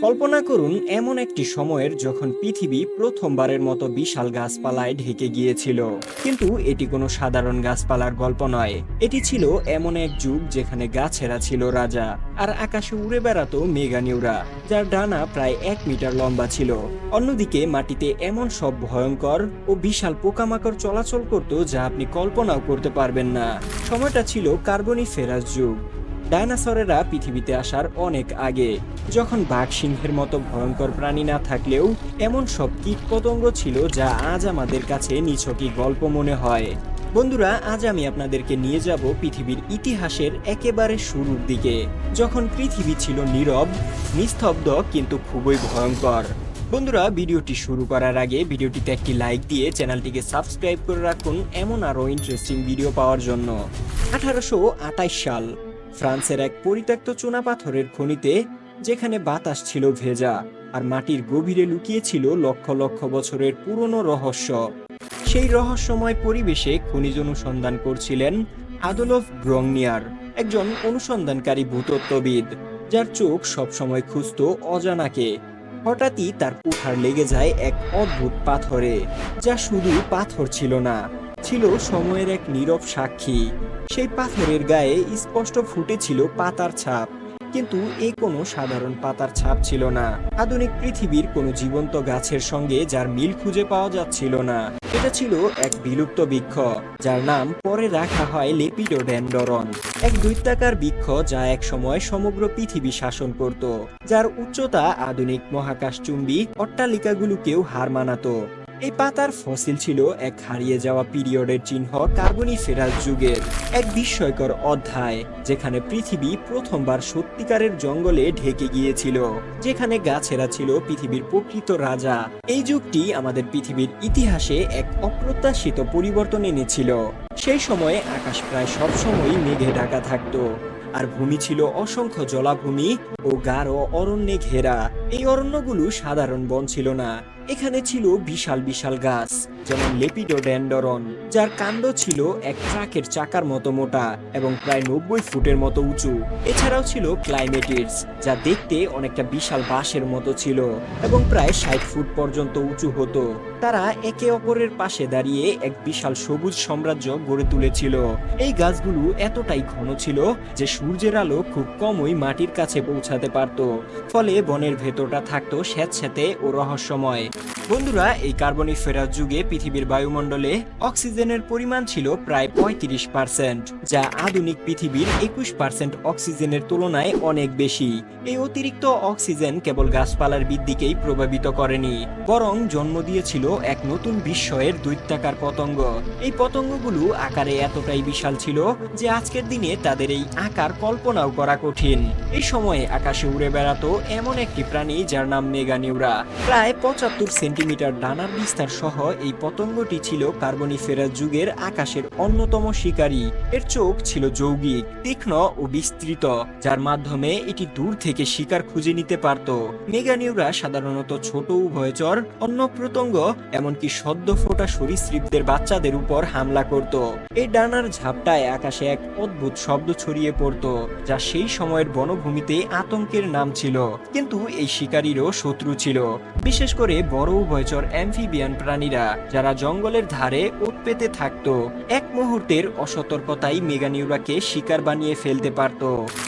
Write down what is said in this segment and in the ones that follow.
কল্পনা করুন, এমন একটি সময়ের যখন পৃথিবী প্রথমবারের মতো বিশাল গাছপালায় ঢেকে গিয়েছিল। কিন্তু এটি কোনো সাধারণ গাছপালার গল্প নয়। এটি ছিল এমন এক যুগ যেখানে গাছেরা ছিল রাজা, আর আকাশে উড়ে বেড়াতো মেঘানিউরা যার ডানা প্রায় এক মিটার লম্বা ছিল। অন্যদিকে মাটিতে এমন সব ভয়ঙ্কর ও বিশাল পোকামাকড় চলাচল করত যা আপনি কল্পনাও করতে পারবেন না। সময়টা ছিল কার্বনি ফেরাস যুগ। ডায়নাসরেরা পৃথিবীতে আসার অনেক আগে। যখন বাঘ সিংহের মতো ভয়ঙ্কর প্রাণী না থাকলেও, এমন সব কীট পতঙ্গ ছিল যা আজ আমাদের কাছে নিছকই গল্প মনে হয়। বন্ধুরা, আজ আমি আপনাদেরকে নিয়ে যাব পৃথিবীর ইতিহাসের একেবারে শুরুর দিকে। যখন পৃথিবী ছিল নীরব, নিস্তব্ধ, কিন্তু খুবই ভয়ঙ্কর। বন্ধুরা, ভিডিওটি শুরু করার আগে ভিডিওটিতে একটি লাইক দিয়ে চ্যানেলটিকে সাবস্ক্রাইব করে রাখুন এমন আরও ইন্টারেস্টিং ভিডিও পাওয়ার জন্য। আঠারোশো আটাশ সাল। ফ্রান্সের এক পরিত্যক্ত চুনাপাথরের খনিতে, যেখানে বাতাস ছিল ভেজা আর মাটির গভীরে লুকিয়ে ছিল লক্ষ লক্ষ বছরের পুরনো রহস্য। সেই রহস্যময় পরিবেশে খনিজ অনুসন্ধান করছিলেন আদলফ ব্রংনিয়ার, একজন অনুসন্ধানকারী ভূতত্ত্ববিদ, যার চোখ সবসময় খুঁজত অজানাকে। হঠাৎই তার কুঠার লেগে যায় এক অদ্ভুত পাথরে, যা শুধু পাথর ছিল না। ছিল সময়ের এক নীরব সাক্ষী। সেই পাথরের গায়ে স্পষ্ট ফুটেছিল পাতার ছাপ, কিন্তু এ কোনো সাধারণ পাতার ছাপ ছিল না। আধুনিক পৃথিবীর কোনো জীবন্ত গাছের সঙ্গে যার মিল খুঁজে পাওয়া যাচ্ছিল না। এটা ছিল এক বিলুপ্ত বৃক্ষ, যার নাম পরে রাখা হয় লেপিডোডেন্ডরন। এক দৈত্যাকার বৃক্ষ যা এক সময় সমগ্র পৃথিবী শাসন করত, যার উচ্চতা আধুনিক মহাকাশ মহাকাশচুম্বী অট্টালিকাগুলোকেও হার মানাতো। এই পাতার ফসিল ছিল এক হারিয়ে যাওয়া পিরিয়ডের চিহ্ন কার্বনি ফেরাস যুগের এক বিস্ময়কর অধ্যায়, যেখানে পৃথিবী প্রথমবার সত্যিকারের জঙ্গলে ঢেকে গিয়েছিল, যেখানে গাছেরা ছিল পৃথিবীর প্রকৃত রাজা। এই যুগটি আমাদের পৃথিবীর ইতিহাসে এক অপ্রত্যাশিত পরিবর্তন এনেছিল। সেই সময়ে আকাশ প্রায় সবসময়ই মেঘে ঢাকা থাকতো, আর ভূমি ছিল অসংখ্য জলাভূমি ও গাঢ় অরণ্যে ঘেরা। এই অরণ্যগুলো সাধারণ বন ছিল না এখানে ছিল বিশাল বিশাল গাছ, যেমন লেপিডোডেন্ডরন, যার কাণ্ড ছিল এক ট্রাকের চাকার মতো মোটা এবং প্রায় নব্বই ফুটের মতো উঁচু। এছাড়াও ছিল ক্লাইমেটিডস, যা দেখতে অনেকটা বিশাল বাঁশের মতো ছিল এবং প্রায় ষাট ফুট পর্যন্ত উঁচু হতো। তারা একে অপরের পাশে দাঁড়িয়ে এক বিশাল সবুজ সাম্রাজ্য গড়ে তুলেছিল। এই গাছগুলো এতটাই ঘন ছিল যে সূর্যের আলো খুব কমই মাটির কাছে পৌঁছাতে পারত। ফলে বনের ভেতরটা থাকতো স্যাঁতস্যাঁতে ও রহস্যময়। Thank you. বন্ধুরা, এই কার্বনি ফেরাস যুগে পৃথিবীর বায়ুমণ্ডলে অক্সিজেনের পরিমাণ ছিল প্রায় পঁয়ত্রিশ পার্সেন্ট, যা আধুনিক পৃথিবীর একুশ পার্সেন্ট অক্সিজেনের তুলনায় অনেক বেশি। এই অতিরিক্ত অক্সিজেন কেবল গাছপালার বৃদ্ধিকেই প্রভাবিত করেনি, বরং জন্ম দিয়েছিল এক নতুন বিস্ময়ের দৈত্যাকার পতঙ্গ। এই পতঙ্গগুলো আকারে এতটাই বিশাল ছিল যে আজকের দিনে তাদের এই আকার কল্পনাও করা কঠিন। এই সময়ে আকাশে উড়ে বেড়াতো এমন একটি প্রাণী যার নাম মেগানিউরা প্রায় পঁচাত্তর সেন্টিমিটার ডানার বিস্তার সহ এই পতঙ্গটি ছিল কার্বনিফেরাস যুগের আকাশের অন্যতম শিকারী। এর চোখ ছিল যৌগিক, তীক্ষ্ণ ও বিস্তৃত, যার মাধ্যমে এটি দূর থেকে শিকার খুঁজে নিতে পারত। মেগানিউরা সাধারণত ছোট উভয়চর অন্য প্রতঙ্গ এমনকি সদ্য ফোটা সরীসৃপদের বাচ্চাদের উপর হামলা করত। এই ডানার ঝাপটায় আকাশে এক অদ্ভুত শব্দ ছড়িয়ে পড়ত, যা সেই সময়ের বনভূমিতে আতঙ্কের নাম ছিল। কিন্তু এই শিকারীরও শত্রু ছিল। বিশেষ করে বড় উভয়চর অ্যাম্ফিবিয়ান প্রাণীরা, যারা জঙ্গলের ধারে ওত পেতে থাকতো। এক মুহূর্তের অসতর্কতাই মেগানিউরাকে শিকার বানিয়ে ফেলতে পারত।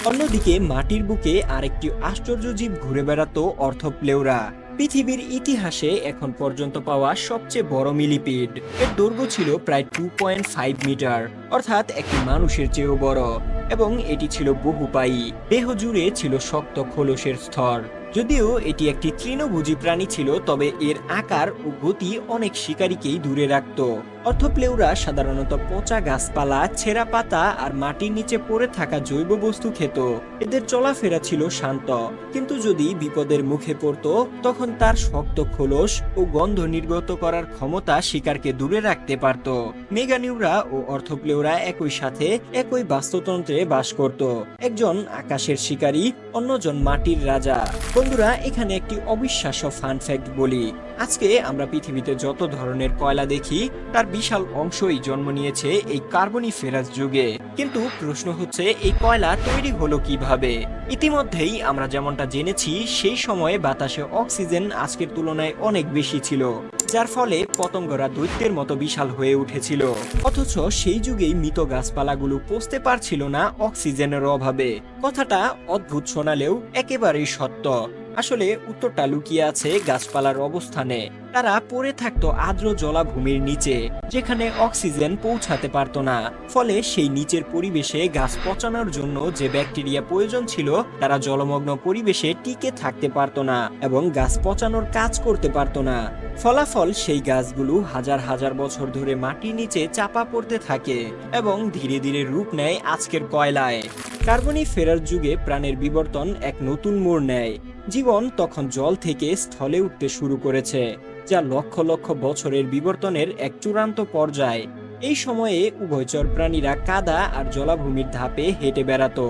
অন্যদিকে মাটির বুকে আরেকটি আশ্চর্য জীব ঘুরে বেড়াতো অর্থপ্লেউরা। পৃথিবীর ইতিহাসে এখন পর্যন্ত পাওয়া সবচেয়ে বড় মিলিপিড। এর দৈর্ঘ্য ছিল প্রায় টু পয়েন্ট ফাইভ মিটার, অর্থাৎ একটি মানুষের চেয়েও বড়, এবং এটি ছিল বহুপায়ী। দেহ জুড়ে ছিল শক্ত খোলসের স্তর। যদিও এটি একটি তৃণভোজী প্রাণী ছিল, তবে এর আকার ও গতি অনেক শিকারীকেই দূরে রাখত। অর্থপ্লেউরা সাধারণত পচা গাছপালা, ছেঁড়া পাতা আর মাটির নিচে পড়ে থাকা জৈব বস্তু খেত। এদের চলাফেরা ছিল শান্ত। কিন্তু যদি বিপদের মুখে পড়ত, তখন তার শক্ত খোলস ও গন্ধ নির্গত করার ক্ষমতা শিকারকে দূরে রাখতে পারত। মেগানিউরা ও অর্থপ্লেউরা একই সাথে একই বাস্তুতন্ত্রে বাস করত। একজন আকাশের শিকারী, অন্যজন মাটির রাজা। বন্ধুরা, এখানে একটি অবিশ্বাস্য ফান ফ্যাক্ট বলি। আজকে আমরা পৃথিবীতে যত ধরনের কয়লা দেখি, তার বিশাল অংশই জন্ম নিয়েছে এই কার্বনি ফেরাস যুগে। কিন্তু প্রশ্ন হচ্ছে, এই কয়লা তৈরি হলো কীভাবে? ইতিমধ্যেই আমরা যেমনটা জেনেছি, সেই সময়ে বাতাসে অক্সিজেন আজকের তুলনায় অনেক বেশি ছিল, যার ফলে পতঙ্গরা দৈত্যের মতো বিশাল হয়ে উঠেছিল। অথচ সেই যুগেই মৃত গাছপালাগুলো পচতে পারছিল না অক্সিজেনের অভাবে। কথাটা অদ্ভুত শোনালেও একেবারেই সত্য। আসলে উত্তরটা লুকিয়ে আছে গাছপালার অবস্থানে। তারা পড়ে থাকতো আর্দ্র জলাভূমির নিচে, যেখানে অক্সিজেন পৌঁছাতে পারত না। ফলে সেই নিচের পরিবেশে গাছ পচানোর জন্য যে ব্যাকটেরিয়া প্রয়োজন ছিল, তারা জলমগ্ন পরিবেশে টিকে থাকতে পারত না এবং গাছ পচানোর কাজ করতে পারত না। ফলাফল সেই গাছগুলো হাজার হাজার বছর ধরে মাটির নিচে চাপা পড়তে থাকে এবং ধীরে ধীরে রূপ নেয় আজকের কয়লায়। কার্বনি ফেরার যুগে প্রাণের বিবর্তন এক নতুন মোড় নেয়। জীবন তখন জল থেকে স্থলে উঠতে শুরু করেছে, যা লক্ষ লক্ষ বছরের বিবর্তনের এক চূড়ান্ত পর্যায়। এই সময়ে উভয়চর প্রাণীরা কাদা আর জলাভূমির ধাপে হেঁটে বেড়াতো।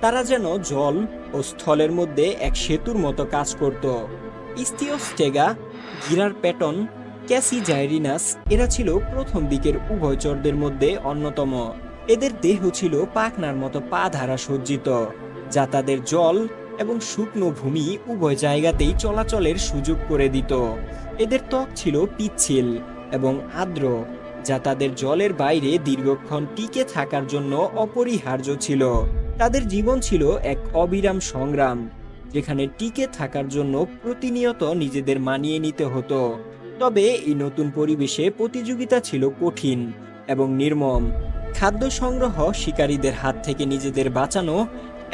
তারা যেন জল ও স্থলের মধ্যে এক সেতুর মতো কাজ করত। ইস্তিওস্টেগা, গিরার প্যাটন, ক্যাসি জাইরিনাস, এরা ছিল প্রথম দিকের উভয়চরদের মধ্যে অন্যতম। এদের দেহ ছিল পাখনার মতো পা ধারা সজ্জিত, যা তাদের জল এবং শুকনো ভূমি উভয় জায়গাতেই চলাচলের সুযোগ করে দিত। এদের ত্বক ছিল পিচ্ছিল এবং আর্দ্র, যা তাদের জলের বাইরে দীর্ঘক্ষণ টিকে থাকার জন্য অপরিহার্য ছিল। তাদের জীবন ছিল এক অবিরাম সংগ্রাম, যেখানে টিকে থাকার জন্য প্রতিনিয়ত নিজেদের মানিয়ে নিতে হতো। তবে এই নতুন পরিবেশে প্রতিযোগিতা ছিল কঠিন এবং নির্মম। খাদ্য সংগ্রহ শিকারীদের হাত থেকে নিজেদের বাঁচানো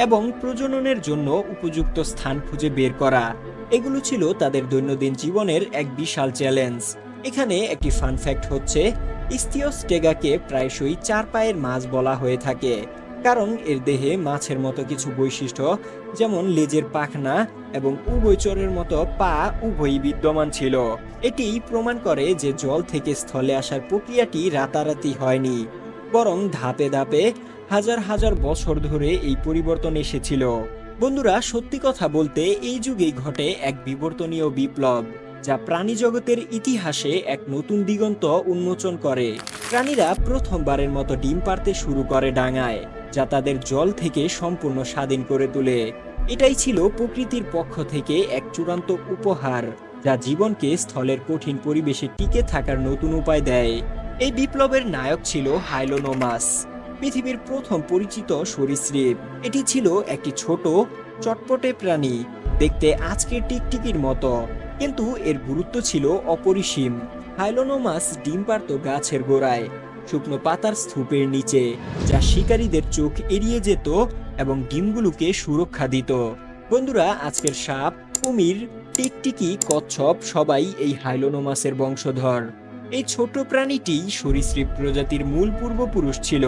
এবং প্রজননের জন্য উপযুক্ত স্থান খুঁজে বের করা। এগুলো ছিল তাদের দৈনন্দিন জীবনের এক বিশাল চ্যালেঞ্জ। এখানে একটি ফান ফ্যাক্ট হচ্ছে, ইস্তিওস্টেগাকে প্রায়শই চার পায়ের মাছ বলা হয়ে থাকে, কারণ এর দেহে মাছের মতো কিছু বৈশিষ্ট্য, যেমন লেজের পাখনা এবং উভয়চরের মতো পা উভয়ই বিদ্যমান ছিল। এটি প্রমাণ করে যে জল থেকে স্থলে আসার প্রক্রিয়াটি রাতারাতি হয়নি, বরং ধাপে ধাপে হাজার হাজার বছর ধরে এই পরিবর্তন এসেছিল। বন্ধুরা, সত্যি কথা বলতে এই যুগেই ঘটে এক বিবর্তনীয় বিপ্লব, যা প্রাণী জগতের ইতিহাসে এক নতুন দিগন্ত উন্মোচন করে। প্রাণীরা প্রথমবারের মতো ডিম পারতে শুরু করে ডাঙায়, যা তাদের জল থেকে সম্পূর্ণ স্বাধীন করে তোলে। এটাই ছিল প্রকৃতির পক্ষ থেকে এক চূড়ান্ত উপহার, যা জীবনকে স্থলের কঠিন পরিবেশে টিকে থাকার নতুন উপায় দেয়। এই বিপ্লবের নায়ক ছিল হাইলোনোমাস। পৃথিবীর প্রথম পরিচিত সরীসৃপ। এটি ছিল একটি ছোট, চটপটে প্রাণী। দেখতে আজকের টিকটিকির মতো, কিন্তু এর গুরুত্ব ছিল অপরিসীম। হাইলোনোমাস ডিম পারত গাছের গোড়ায়, শুকনো পাতার স্তূপের নিচে, যা শিকারীদের চোখ এড়িয়ে যেত এবং ডিমগুলোকে সুরক্ষা দিত। বন্ধুরা, আজকের সাপ, কুমির, টিকটিকি, কচ্ছপ সবাই এই হাইলোনোমাসের বংশধর। এই ছোট প্রাণীটি সরীসৃপ প্রজাতির মূল পূর্বপুরুষ ছিল।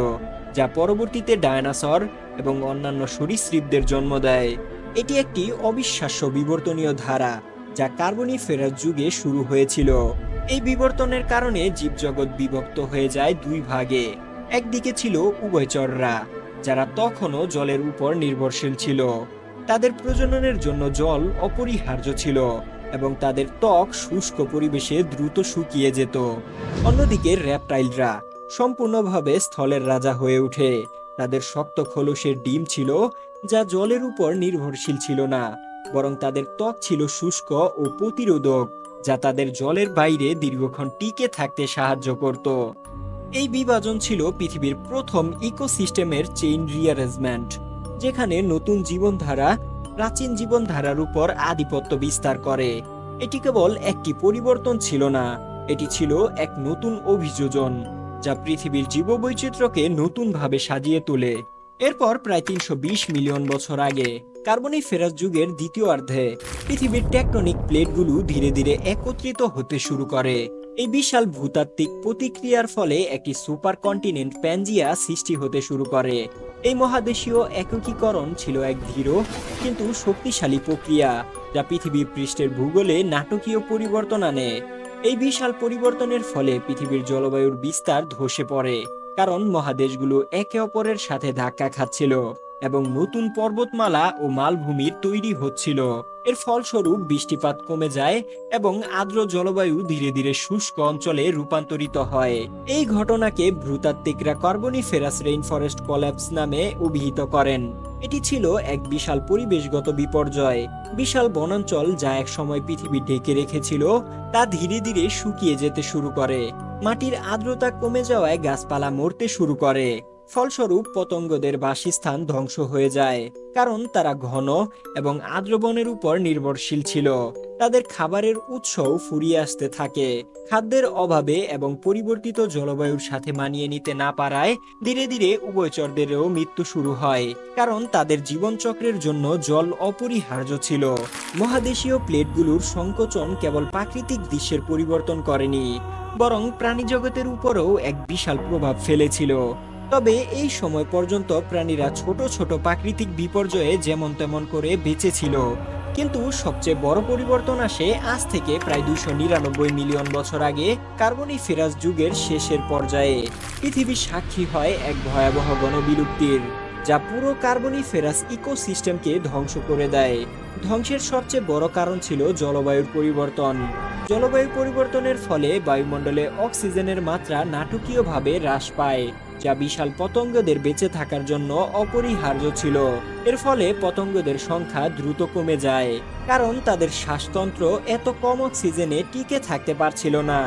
যা পরবর্তীতে ডায়নাসর এবং অন্যান্য সরীসৃপদের জন্ম দেয়। এটি একটি অবিশ্বাস্য বিবর্তনীয় ধারা, যা কার্বনি ফেরার যুগে শুরু হয়েছিল। এই বিবর্তনের কারণে জীবজগৎ বিভক্ত হয়ে যায় দুই ভাগে। একদিকে ছিল উভয়চররা, যারা তখনও জলের উপর নির্ভরশীল ছিল। তাদের প্রজননের জন্য জল অপরিহার্য ছিল এবং তাদের ত্বক শুষ্ক পরিবেশে দ্রুত শুকিয়ে যেত। অন্যদিকে র্যাপটাইলরা সম্পূর্ণভাবে স্থলের রাজা হয়ে ওঠে। তাদের শক্ত খোলসের ডিম ছিল, যা জলের উপর নির্ভরশীল ছিল না, বরং তাদের ত্বক ছিল শুষ্ক ও প্রতিরোধক, যা তাদের জলের বাইরে দীর্ঘক্ষণ টিকে থাকতে সাহায্য করত। এই বিভাজন ছিল পৃথিবীর প্রথম ইকোসিস্টেমের চেইন রিয়ারেঞ্জমেন্ট যেখানে নতুন জীবনধারা প্রাচীন জীবনধারার উপর আধিপত্য বিস্তার করে। এটি কেবল একটি পরিবর্তন ছিল না, এটি ছিল এক নতুন অভিযোজন। যা পৃথিবীর জীববৈচিত্র্যকে নতুনভাবে সাজিয়ে তোলে। এরপর প্রায় তিনশো বিশ মিলিয়ন বছর আগে, কার্বনি ফেরাস যুগের দ্বিতীয়ার্ধে পৃথিবীর টেকটনিক প্লেটগুলো ধীরে ধীরে একত্রিত হতে শুরু করে। এই বিশাল ভূতাত্ত্বিক প্রতিক্রিয়ার ফলে একটি সুপার কন্টিনেন্ট প্যাঞ্জিয়া সৃষ্টি হতে শুরু করে। এই মহাদেশীয় একীকরণ ছিল এক ধীর, কিন্তু শক্তিশালী প্রক্রিয়া, যা পৃথিবীর পৃষ্ঠের ভূগোলে নাটকীয় পরিবর্তন আনে। এই বিশাল পরিবর্তনের ফলে পৃথিবীর জলবায়ুর বিস্তার ধসে পড়ে, কারণ মহাদেশগুলো একে অপরের সাথে ধাক্কা খাচ্ছিল। এবং নতুন পর্বতমালা ও মালভূমির তৈরি হচ্ছিল। এর ফলস্বরূপ বৃষ্টিপাত কমে যায় এবং আর্দ্র জলবায়ু ধীরে ধীরে শুষ্ক অঞ্চলে রূপান্তরিত হয়। এই ঘটনাকে ভূতাত্ত্বিকরা কার্বনিফেরাস রেইনফরেস্ট কলাপস নামে অভিহিত করেন। এটি ছিল এক বিশাল পরিবেশগত বিপর্যয়। বিশাল বনাঞ্চল যা এক সময় পৃথিবী ঢেকে রেখেছিল, তা ধীরে ধীরে শুকিয়ে যেতে শুরু করে। মাটির আর্দ্রতা কমে যাওয়ায় গাছপালা মরতে শুরু করে। ফলস্বরূপ পতঙ্গদের বাসস্থান ধ্বংস হয়ে যায়, কারণ তারা ঘন এবং আর্দ্র বনের উপর নির্ভরশীল ছিল। তাদের খাবারের উৎসও ফুরিয়ে আসতে থাকে। খাদ্যের অভাবে এবং পরিবর্তিত জলবায়ুর সাথে মানিয়ে নিতে না পারায় ধীরে ধীরে উভয়চরদেরও মৃত্যু শুরু হয়, কারণ তাদের জীবনচক্রের জন্য জল অপরিহার্য ছিল। মহাদেশীয় প্লেটগুলোর সংকোচন কেবল প্রাকৃতিক দৃশ্যের পরিবর্তন করেনি, বরং প্রাণীজগতের উপরও এক বিশাল প্রভাব ফেলেছিল। তবে এই সময় পর্যন্ত প্রাণীরা ছোট ছোট প্রাকৃতিক বিপর্যয়ে যেমন তেমন করে বেঁচে ছিল। কিন্তু সবচেয়ে বড় পরিবর্তন আসে আজ থেকে প্রায় দুইশো নিরানব্বই মিলিয়ন বছর আগে কার্বনিফেরাস যুগের শেষের পর্যায়ে। পৃথিবী সাক্ষী হয় এক ভয়াবহ গণবিলুপ্তির, যা পুরো কার্বনিফেরাস ইকোসিস্টেমকে ধ্বংস করে দেয়। ধ্বংসের সবচেয়ে বড় কারণ ছিল জলবায়ুর পরিবর্তন। জলবায়ু পরিবর্তনের ফলে বায়ুমণ্ডলে অক্সিজেনের মাত্রা নাটকীয়ভাবে হ্রাস পায়, যা বিশাল পতঙ্গদের বেঁচে থাকার জন্য অপরিহার্য ছিল। এর ফলে পতঙ্গদের সংখ্যা দ্রুত কমে যায়, কারণ তাদের শ্বাসতন্ত্র এত কম অক্সিজেনে টিকে থাকতে পারছিল না।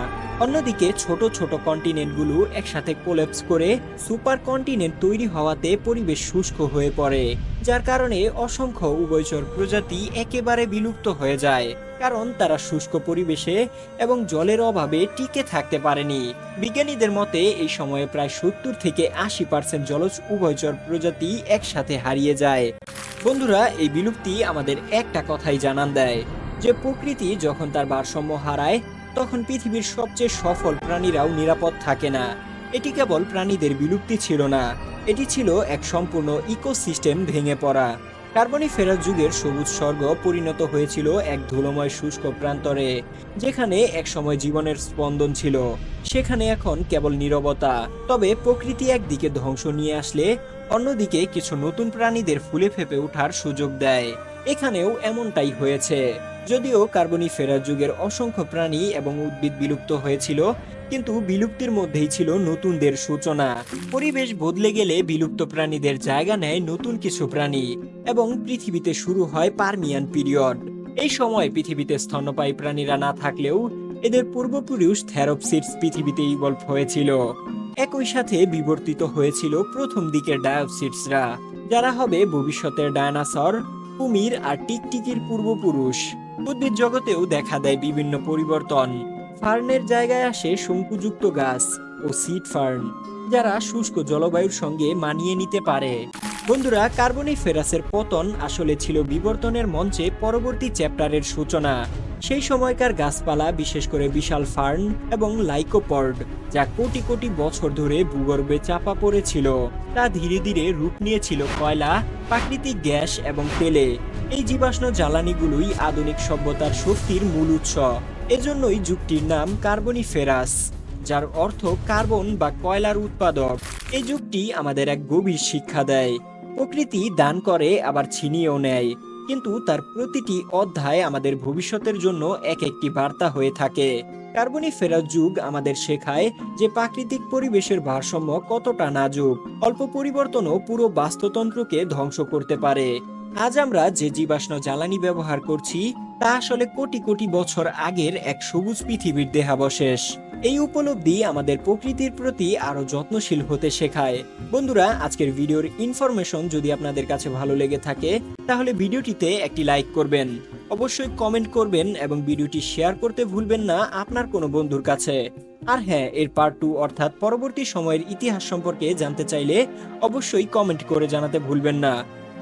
অন্যদিকে ছোট ছোট কন্টিনেন্টগুলো একসাথে কোলেপস করে সুপার কন্টিনেন্ট তৈরি হওয়াতে পরিবেশ শুষ্ক হয়ে পড়ে, যার কারণে অসংখ্য উভয়চর প্রজাতি একেবারে বিলুপ্ত হয়ে যায়। কারণ তারা শুষ্ক পরিবেশে এবং জলের অভাবে টিকে থাকতে পারেনি। বিজ্ঞানীদের মতে, এই সময়ে প্রায় সত্তর থেকে আশি পার্সেন্ট জলজ উভয়চর প্রজাতি একসাথে হারিয়ে যায়। বন্ধুরা, এই বিলুপ্তি আমাদের একটা কথাই জানান দেয়, যে প্রকৃতি যখন তার ভারসাম্য হারায়, তখন পৃথিবীর সবচেয়ে সফল প্রাণীরাও নিরাপদ থাকে না। এটি কেবল প্রাণীদের বিলুপ্তি ছিল না, এটি ছিল এক সম্পূর্ণ ইকোসিস্টেম ভেঙে পড়া। কার্বনিফেরাস যুগের সবুজ স্বর্গ পরিণত হয়েছিল এক ধুলোময় শুষ্ক প্রান্তরে, যেখানে একসময় জীবনের স্পন্দন ছিল। সেখানে এখন কেবল নীরবতা। তবে প্রকৃতি একদিকে ধ্বংস নিয়ে আসলে, অন্যদিকে কিছু নতুন প্রাণীদের ফুলে ফেপে ওঠার সুযোগ দেয়। এখানেও এমনটাই হয়েছে। যদিও কার্বনিফেরাস যুগের অসংখ্য প্রাণী এবং উদ্ভিদ বিলুপ্ত হয়েছিল কিন্তু বিলুপ্তির মধ্যেই ছিল নতুনদের সূচনা। পরিবেশ বদলে গেলে বিলুপ্ত প্রাণীদের জায়গা নেয় নতুন কিছু প্রাণী এবং পৃথিবীতে শুরু হয় পারমিয়ান পিরিয়ড। এই সময় পৃথিবীতে স্তন্যপায়ী প্রাণীরা না থাকলেও এদের পূর্বপুরুষ থ্যারোপসিডস পৃথিবীতে ইভলভ হয়েছিল। একই সাথে বিবর্তিত হয়েছিল প্রথম দিকের ডায়োপসিডসরা, যারা হবে ভবিষ্যতের ডায়নাসর, কুমির আর টিকটিকির পূর্বপুরুষ। উদ্ভিদ জগতেও দেখা দেয় বিভিন্ন পরিবর্তন। ফার্নের জায়গায় আসে শঙ্কুযুক্ত গাছ ও সিড ফার্ন, যারা শুষ্ক জলবায়ুর সঙ্গে মানিয়ে নিতে পারে। বন্ধুরা, কার্বনিফেরাসের পতন আসলে ছিল বিবর্তনের মঞ্চে পরবর্তী চ্যাপ্টারের সূচনা। সেই সময়কার গাছপালা, বিশেষ করে বিশাল ফার্ন এবং লাইকোপর্ড যা কোটি কোটি বছর ধরে ভূগর্ভে চাপা পড়েছিল, তা ধীরে ধীরে রূপ নিয়েছিল কয়লা, প্রাকৃতিক গ্যাস এবং তেলে। এই জীবাশ্ম জ্বালানিগুলোই আধুনিক সভ্যতার শক্তির মূল উৎস। এজন্যই যুগটির নাম কার্বনিফেরাস, যার অর্থ কার্বন বা কয়লার উৎপাদক। এই যুগটি আমাদের এক গভীর শিক্ষা দেয়। প্রকৃতি দান করে, আবার ছিনিয়েও নেয়। কিন্তু তার প্রতিটি অধ্যায় আমাদের ভবিষ্যতের জন্য এক একটি বার্তা হয়ে থাকে। কার্বনিফেরাস যুগ আমাদের শেখায় যে প্রাকৃতিক পরিবেশের ভারসাম্য কতটা নাজুক। অল্প পরিবর্তনও পুরো বাস্তুতন্ত্রকে ধ্বংস করতে পারে। আজ আমরা যে জীবাশ্ম জ্বালানি ব্যবহার করছি, তা আসলে কোটি কোটি বছর আগের এক সবুজ পৃথিবীর দেহাবশেষ। এই উপলব্ধি আমাদের প্রকৃতির প্রতি আরও যত্নশীল হতে শেখায়। বন্ধুরা, আজকের ভিডিওর ইনফরমেশন যদি আপনাদের কাছে ভালো লেগে থাকে, তাহলে ভিডিওটিতে একটি লাইক করবেন। অবশ্যই কমেন্ট করবেন এবং ভিডিওটি শেয়ার করতে ভুলবেন না আপনার কোনো বন্ধুর কাছে। আর হ্যাঁ এর পার্ট টু অর্থাৎ পরবর্তী সময়ের ইতিহাস সম্পর্কে জানতে চাইলে অবশ্যই কমেন্ট করে জানাতে ভুলবেন না।